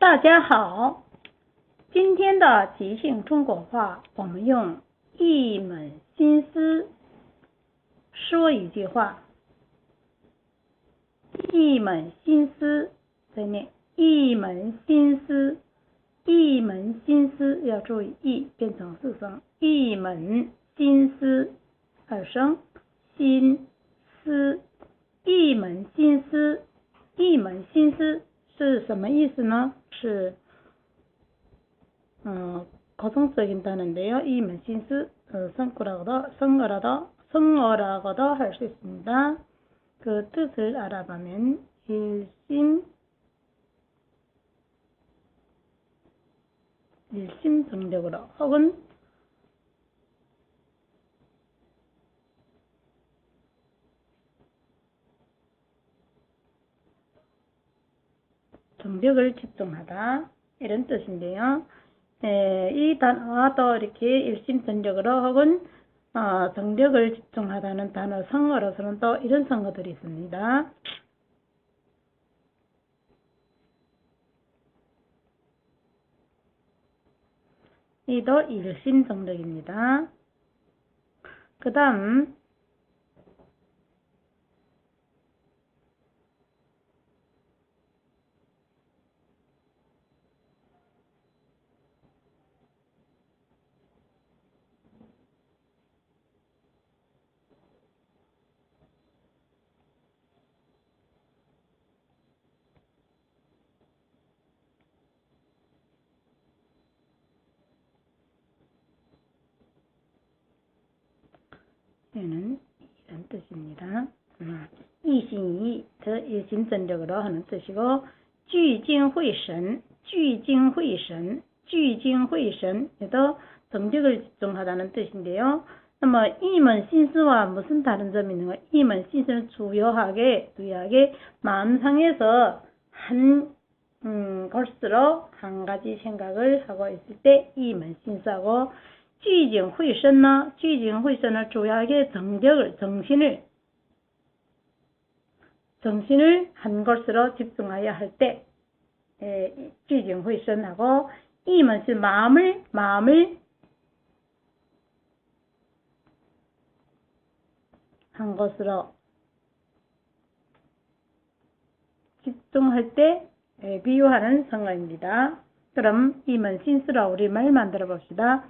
大家好，今天的即兴中国话，我们用一门心思说一句话。一门心思，再念一门心思，一门心思要注意，一变成四声，一门心思二声，心思，一门心思，一门心思是什么意思呢？ 是어 거성적인 단어인데요. 이 맨신스 어, 성구라고도 성어라도 성어라고도 할 수 있습니다. 그 뜻을 알아보면 일심 일심정력으로 혹은 정력을 집중하다 이런 뜻인데요. 네, 이 단어도 이렇게 일심전력으로 혹은 어, 정력을 집중하다는 단어 성어로서는 또 이런 성어들이 있습니다. 이도 일심정력입니다. 그 다음 얘는 이런 뜻입니다. 음, 이신이 더 일심전력으로 하는 뜻이고 聚精会神,聚精会神,聚精会神 얘도 정적을 집중하다는 뜻인데요. 那么一门心思와 무슨 다른 점이 있는가? 이門心思는 주요하게 주요하게 마음상에서 한 음, 것으로 한 가지 생각을 하고 있을 때 이門心思하고 聚精会神呢？聚精会神呢？ 주요하게 정적을 정신을 정신을 한 것으로 집중하여 할 때,聚精会神하고 이면 마음을 마음을 한 것으로 집중할 때 비유하는 성어입니다. 그럼 이면 신스로 우리말 만들어 봅시다.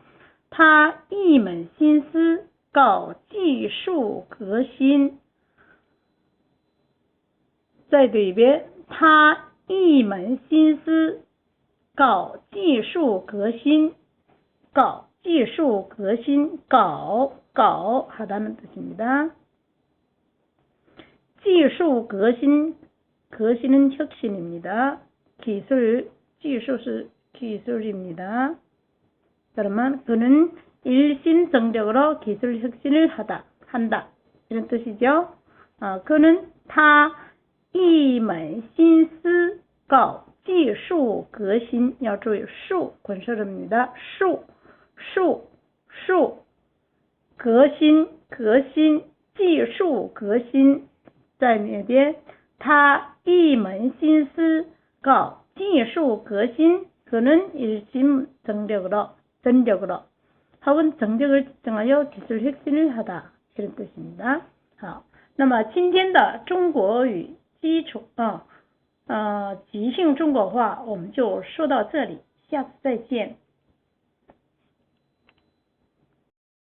他一门心思搞技术革新。再读一遍，他一门心思搞技术革新，搞技术革新，搞搞하다는뜻입니다技术革新，革新은혁신입니다技术，技术是기술입니다 그러면 그는 일심정력으로 기술 혁신을 하다, 한다. 이런 뜻이죠. 어, 그는 타 이만 신스 가技术 革新 要注意 수, 권설입니다. 수, 수, 수, 革新, 革新, 技术 革新. 在里边他一门心思搞技术革新 그는 일심정력으로 전력으로 혹은 정력을 집중하여 기술 혁신을 하다 이런 뜻입니다. 好，那么今天的中国语基础啊呃即兴中国话我们就说到这里，下次再见。